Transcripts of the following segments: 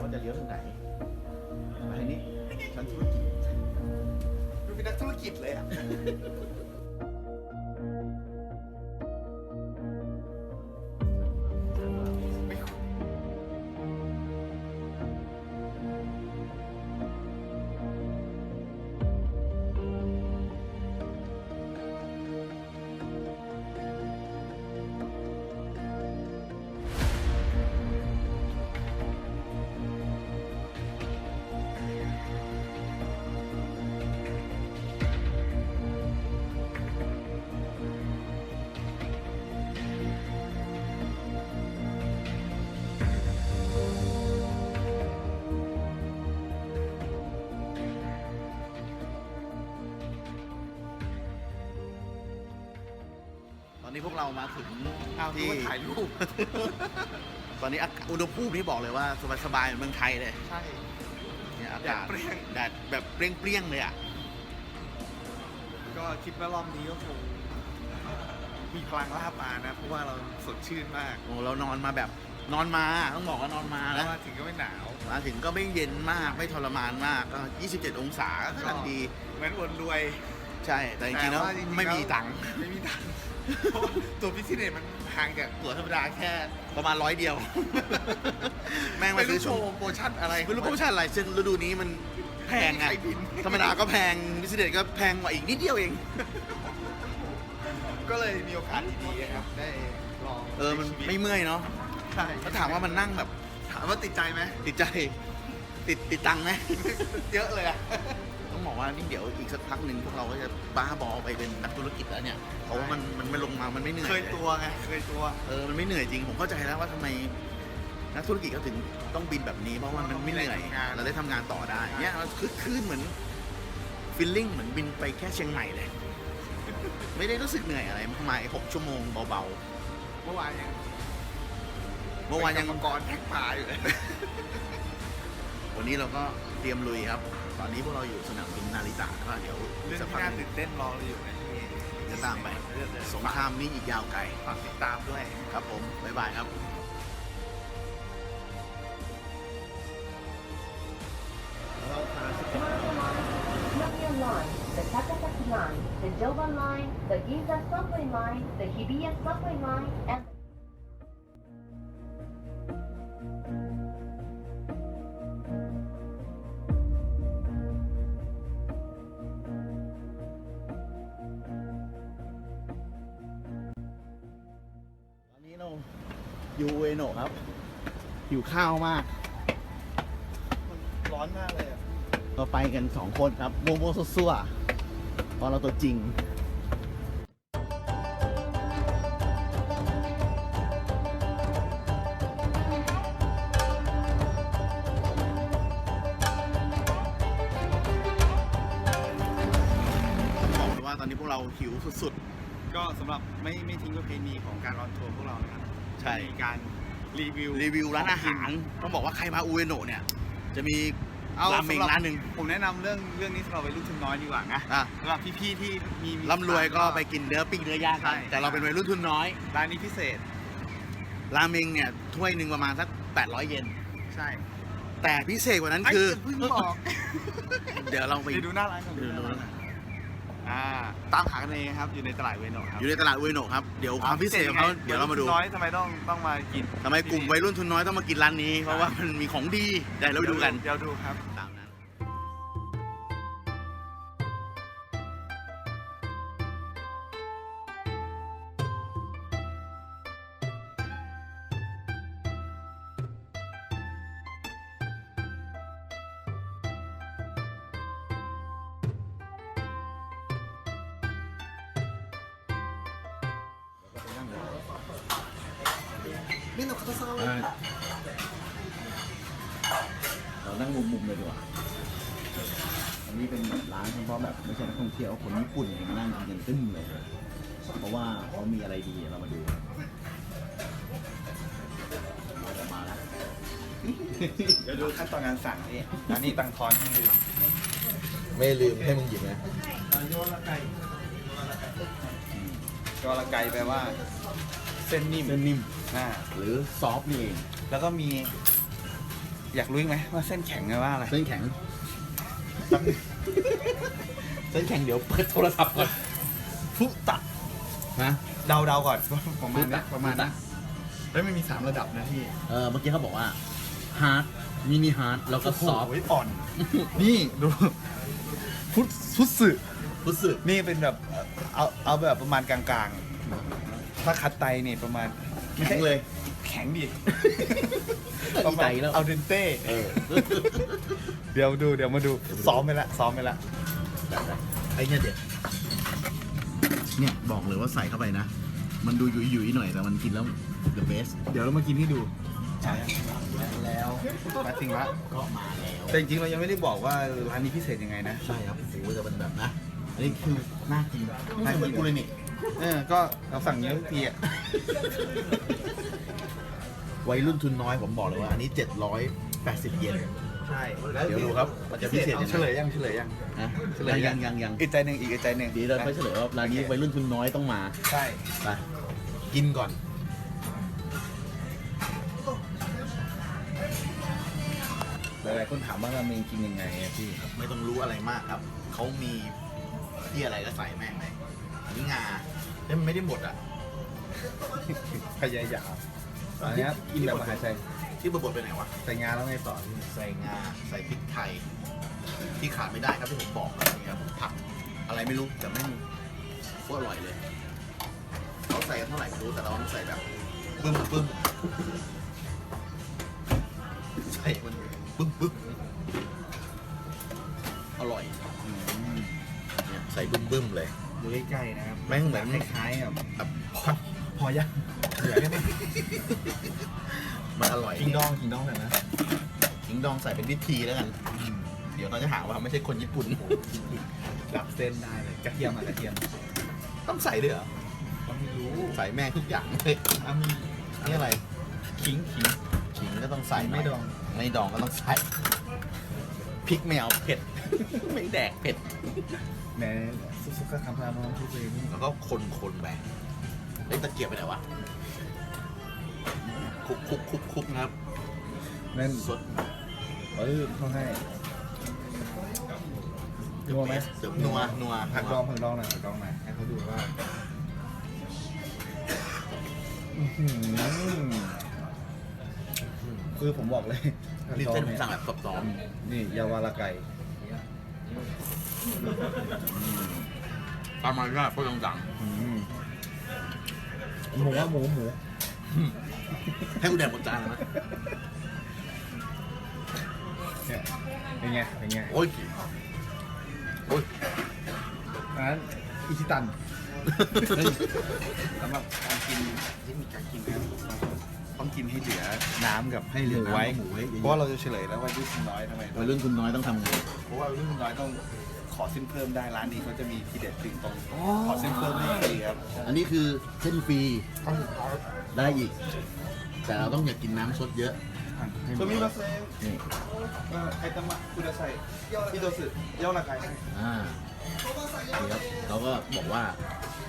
นะว่าจะเลี้ยวทางไหนไปนี่ชั้นธุรกิจดูเป็นนักธุรกิจเลยอะ อนนี้พวกเรามาถึงเอาดูที่ว่าถ่ายรูป ตอนนี้อากาศอุณหภูมิที่บอกเลยว่าสบายๆเหมือนเมืองไทยเลยใช่ เนี่ยอากาศแดดเปรี้ยง แดดแบบเปรี้ยงๆเลยอะก็คิดว่ารอบนี้ก็คงมีพลังลาบมานะ เพราะว่าเราสดชื่นมากโอ้เรานอนมาแบบนอนมาต้องบอกว่านอนมาแล้วนะมาถึงก็ไม่หนาว มาถึงก็ไม่เย็นมากไม่ทรมานมากก็ 27 องศาก็กำลังดี เหมือนอวนรวยใช่แต่จริงๆแล้วต่าจๆไม่มีตังค์ไม่มีตังค์เพราะว่าตัวพิเศษมันห่างจากตั๋วธรรมดาแค่ประมาณร้อยเดียว แม่งมาไม่ซื้รู้อโชช่วงว์โปรโมชั่นอะไรไม่รู้โปรโมชั่นอะไรซึ่งฤดูนี้มันแพงไงใครบินธรรมดาก็แพงพิเศษก็แพงกว่าอีกนิดเดียวเอง ก็เลยมีโอกาสดีๆครับได้ลองเออมันใช้ชีวิตไม่เมื่อยเนาะใช่แล้วถามว่ามันนั่งแบบ ถามว่าติดใจไหมติดใจ ติดติดตังค์ไหม เยอะเลยอะ ต้องบอกว่านี่เดี๋ยวอีกสักพักหนึ่งพวกเราก็จะบ้าบอไปเป็นนักธุรกิจแล้วเนี่ยเพราะว่ามันมันไม่ลงมามันไม่เหนื่อยเคยตัวไงเคยตัวเออมันไม่เหนื่อยจริงผมเข้าใจแล้วว่าทำไมนักธุรกิจเขาถึงต้องบินแบบนี้เพราะว่ามันไม่เหนื่อยเราได้ทำงานต่อได้เนี่ยเราคือคลื่นเหมือนฟิลลิ่งเหมือนบินไปแค่เชียงใหม่เลย ไม่ได้รู้สึกเหนื่อยอะไรมากมายหกชั่วโมงเบาเมื่อวานยังๆเมื่อวานยังเป็กรรมกรแท็กป่าอยู่เลย วันนี้เราก็เตรียมลุยครับ ตอนนี้พวกเราอยู่สนามบินนาริตะก็เดี๋ยวเรื่องสักที่พักน่าหนึ่ตื่งนเต้นรอเราอยู่นะที่จะตามไปเรื่องเลยสงครามนี่อีกยาวไกล ฝากติดตามด้วย ครับผม บ๊ายบายครับ Namia Line, the Takasaki Line, the Joba Line, the Ginza Subway Line, the Hibiya Subway Line, and ยู่เอโนะครับ หิวข้าวมาก ร้อนมากเลยอะเราไปกันสองคนครับ โมโมซัวๆเพราะเราตัวจริง บอกเลยว่าตอนนี้พวกเราหิวสุดก็สำหรับไม่ไม่ทิ้งประเพณีของการรอนทัวร์พวกเรานะครับ ใช่ มีการรีวิวๆรีวิวร้านอาหาร ต้องบอกว่าใครมาอูเอโนะเนี่ย จะมีเอาราเมงสำหร้านหนึ่งผมแนะนำเรื่องเรื่องนี้สำหรับวัยรุ่นทุนน้อยดีกว่านะอะสำหรับพี่ๆที่มีมี ร่ำรวยก็ไปกินเนื้อปิ้งเนื้อย่างใช่ กันแต่เราเป็นวัยรุ่นทุนน้อย ร้านนี้พิเศษ ราเมงเนี่ยถ้วยหนึ่งประมาณสัก 800 เยน ใช่แต่พิเศษกว่านั้นคือ ไเพิ่งบอกเดี๋ยวเราไปไปดูหน้าร้านก่อนดูหน้าร้านอ่าตามหากันเองครับอยู่ในตลาดเวโนะครับ อยู่ในตลาดอุเอโนะครับ เดี๋ยวความพิเศษของเขาเดี๋ยวเรามาดูวัยรุ่นทุนน้อยทำไมต้องต้องมากินทำไมกลุ่มวัยรุ่นทุนน้อยต้องมากินร้านนี้ เพราะว่ามันมีของดีเดี๋ยวเราไปดูกัน เดี๋ยวดูครับ ตามนั้นนี่เราคัตซาเรานั่งมุมๆเลยดีกว่าอันนี้เป็นแบบร้านเฉพาะแบบไม่ใช่นักท่องเที่ยวคนญี่ปุ่นเนี่ยมานั่งกินกันตึ้มเลย เพราะว่าเขามีอะไรดีเรามาดูเราจะมาแล้วเดี๋ยวดูขั้นตอนการสั่งนี่อันนี้ตังทอนที่ลืมไม่ลืมให้มึงหยิบนะโยละไก่โยละไก่แปลว่า เส้นนิ่มเส้นนิ่มอ่าหรือซอฟต์นี่เองแล้วก็มี อยากรู้อีกไหมว่าเส้นแข็งไงว่าอะไร เส้นแข็ง เส้นแข็งเดี๋ยวเปิดโทรศัพท์ก่อนฟุตะนะเดาเดาๆก่อนประมาณฟุตะนะประมาณฟุตะนะเฮ้ยมันมีสามระดับนะพี่เออเมื่อกี้เขาบอกว่าฮาร์ดมินิฮาร์ดแล้วก็ซอฟต์โโหอ่อน นี่ดูฟุตฟุตสึรู้สึกนี่เป็นแบบเอาเอาแบบประมาณกลางๆ ถ้าคัดไตนี่ประมาณแข็งเลย แข็งดิดีใจแล้ว เอาเดนเต้ เออเดี๋ยวดูเดี๋ยวมาดูซ้อมไปละซ้อมไปละไอ้เนี่ยเด็ดเนี่ยบอกเลยว่าใส่เข้าไปนะ มันดูยุยยุยๆหน่อยแต่มันกินแล้ว the best เดี๋ยวเรามากินให้ดูใช่แล้วมาถึงละก็มาแล้ว แต่จริงๆเรายังไม่ได้บอกว่าร้านนี้พิเศษยังไงนะ ใช่ครับโอ้โหจะเป็นแบบนะ อันนี้คือน่ากินน่ากินกูเลยนี่ เออ ก็เราสั่งเยอะทุกทีอะวัยรุ่นทุนน้อยผมบอกเลยว่า อันนี้ 780 เยน ใช่เดี๋ยวดูครับมันจะพิเศษยังไง เฉลยยังเฉลยยัง นะเฉลยยัยังงยังยังอีกใจหนึ่งอีกใจหนึ่งเดี๋ยวเราค่อยเฉลยว่าร้านนี้วัยรุ่นทุนน้อยต้องมาใช่ ไปกินก่อน หลายๆคนถามว่าราเมงกินยังไงอะพี่ ไม่ต้องรู้อะไรมากครับ เขามีที่อะไรก็ใส่แม่งเลยอั นนี้งาเอ้ยมันไม่ได้หมดอะพยายามอันเนี้ยกินแบบมหาชัยที่บดๆไปไหนวะ ใส่งาแล้วไงต่อพี่ใส่งาใส่พริกไทย ที่ขาดไม่ได้ครับที่ผมบอกนี่ครับผักอะไรไม่รู้แต่ไม่งโคตรอร่อยเลยเขาใส่กันเท่าไหร่ไม่รู้แต่เราต้องใส่แบบปึ้มปึ้มใส่มันปึ้มปึ้มอร่อยเนี่ยใส่บึ้มบึ้มๆเลย ดูใกล้ๆนะครับแม่งเหมือน คล้ายๆกับแบบพอยังเหลือได้ไหมมันอร่อยกิงดองกิงดองกันนะขิงดองใส่เป็นวิธีแล้วกัน เดี๋ยวเขาจะหาว่าไม่ใช่คนญี่ปุ่นดับเส้นได้เลยกระเทียมอะกระเทียมต้องใส่ด้วยเหรอก็ไม่รู้ใส่แม่งทุกอย่างเลยอะมีนี่อะไรขิงขิงขิงก็ต้องใส่หน่ยไม่ดองไม่ดองก็ต้องใส่พริกไม่เอาเผ็ด ไม่แดกเผ็ด แหมซุกๆก็คำพาน้องทุกเลยนี่แล้วก็คนคนๆไปเล่นตะเกียบไปไหนวะคุกคุกคุกคุกนะครับนั่นสดเออเขาให้นัวไหมเสริมนัวนัวผักดองผักดองหน่อยผักดองหน่อยให้เขาดูว่าอื้อหือคือผมบอกเลยนี่เส้นผมผัสั่กงดอแบบกรอบเนี่ยนี่ยาวาราไก่ ๆประมาณว่าพวกต่างอืมหมูอะหมูหมูๆให้กูแดกหมดจานเลยนะเนี่ยเป็นไงเป็นไงโอ้ยโอ้ยอันนั้นอิชิตันสำหรับการกินเทคนิคการกินนะครับต้องกินให้เหลือน้ำกับให้เหลือมูไว้น้ำกับหมูไว้เยอะๆเพราะว่าเราจะเฉลยแล้วว่ารุ่นน้อยทำไมวัยรุ่นทุนน้อยต้องทำไงเพราะว่ารุ่นน้อยต้องข อเส้นเพิ่มได้ร้านนี้เขาจะมีทีเด็ดติ่งตรงขอเส้นเพิ่มได้ฟรีครับอันนี้คือเส้นฟรีได้อีก แต่เราต้องอย่ากินน้ำซดเยอะให้นตัวมีมาเซนนี่ไอตามะคุณาไซอิโตสึเย่าละไกอ่านี่ครับเขาก็บอกว่า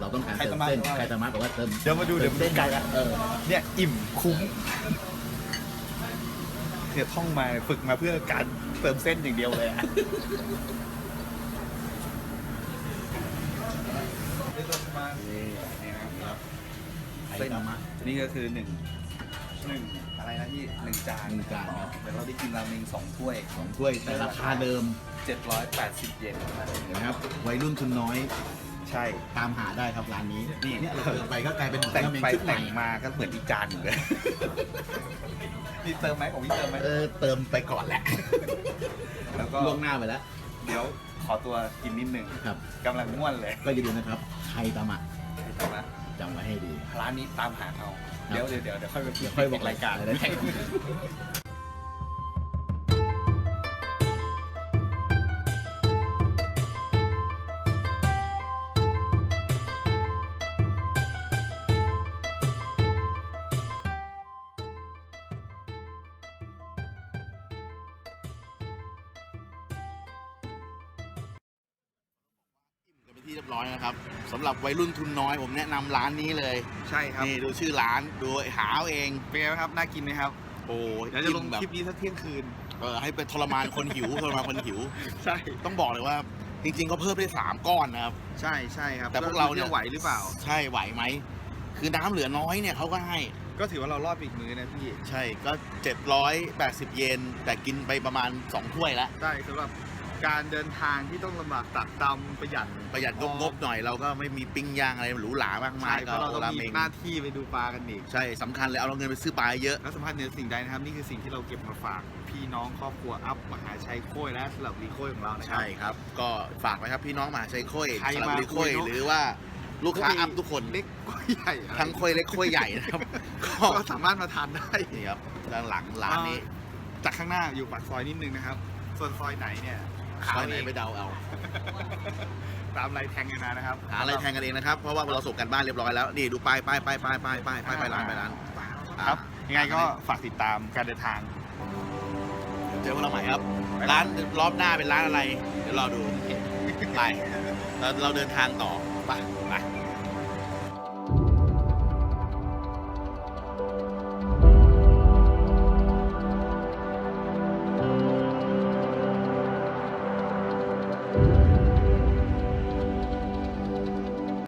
เราต้องการเติมไคตามะเส้นว่าไคตามะบอกว่าเติมเดี๋ยวมาดูเดี๋ยวมาดูเส้นไก่อะเออเนี่ยอิ่มคุ้มเนี่ยท่องมาฝึกมาเพื่อการเติมเส้นอย่างเดียวเลยอะ นี่นี่นะครับไคเส้นตามะนี่ก็คือหนึ่งหนึ่งอะไรนะพี่หนึ่งจานหนึ่งจานครับ เดี๋ยวเราได้กินราเมงสองถ้วยสองถ้วยแต่ราคาเดิม 780 เยนเห็นะครับวัยรุ่นทุนน้อย ใช่ตามหาได้ครับร้านนี้นี่เนี่ยเราเดินไปก็กลายเป็นแต่งราเมงไปชุดใหม่แต่งมาก็เหมือนอีกจานหนึ่งเลยนี่เติมไหมของพี่เติมไหมเออเติมไปก่อนแหละแล้วก็ ล่วงหน้าไปแล้ว เดี๋ยวขอตัวกินนิดหนึ่งครับกำลังม่วนเลยก็อย่าลืมนะครับไคตามะใช่ไหมจำไว้ให้ดี ร้านนี้ตามหาเอา เดี๋ยวเดี๋ยวเดี๋ยวเดี๋ยวค่อยไปเดี๋ยวค่อยบอกรายการรา ที่เรียบร้อยนะครับสำหรับวัยรุ่นทุนน้อยผมแนะนำร้านนี้เลยใช่ครับ นี่ดูชื่อร้านดูหาเอาเอง เป็นไงบ้างครับ น่ากินไหมครับ โอ้ยเดี๋ยวจะลงแบบคลิปนี้สักเที่ยงคืน เออให้เป็นทรมานคนหิว ทรมานคนหิว ใช่ ต้องบอกเลยว่า จริงๆเขาเพิ่มได้สามก้อนนะครับ ใช่ใช่ครับแต่พวกเราเนี่ยจะไหวหรือเปล่า ใช่ไหวไหม คือน้ำเหลือน้อยเนี่ยเขาก็ให้ ก็ถือว่าเรารอดไปอีกมื้อนะพี่ ใช่ก็เจ็ดร้อยแปดสิบเยนแต่กินไปประมาณสองถ้วยแล้วใช่สำหรับ การเดินทางที่ต้องลำบากตักตำประหยัดประหยัดงบๆหน่อยเราก็ไม่มีปิ้งย่างอะไรหรูหรามากมาใช่ยเพก็ราะเราโอต้องรามีเมงหน้าที่ไปดูปลากันอีก ใช่สำคัญเลยเอาเราเงินไปซื้อปลาเยอะและสำคัญเหนือสิ่งใดนะครับ นี่คือสิ่งที่เราเก็บมาฝาก พี่น้องครอบครัวอัพมหาชัยโค้ยและสลับรีโค้ยของเรานะครั ใช่ครับ ก็ฝากไว้ครับพี่น้องมหาชัยค่อยใครสระมาบุรีค่อยคุยเนอะหรือว่าลูกค้าอัพทุกคนเล็กกว่าใหญ่อะไรทั้งค่อยเล็กค่อยใหญ่นะครับก็ก็สามารถมาทานได้ นี่ครับด้านหลังร้านนี้ จากข้างหน้าอยู่ปากซอยนิดนึงนะครับ ส่วนซอยไหนเนี่ย ซอยไหนไปเดาเอา ตามลายแทงกันมานะครับหาอะไรแทงกันเองนะครับ เพราะว่าเราส่งกันบ้านเรียบร้อยแล้ว นี่ดูป้ายป้ายป้ายป้ายป้ายป้ายป้ายไปร้านไปร้านครับยังไงก็ฝากติดตามการเดินทางเจอพวกเราใหม่ครับ ร้านรอบหน้าเป็นร้านอะไร เดี๋ยวรอดูไปเราเราเดินทางต่อไปไป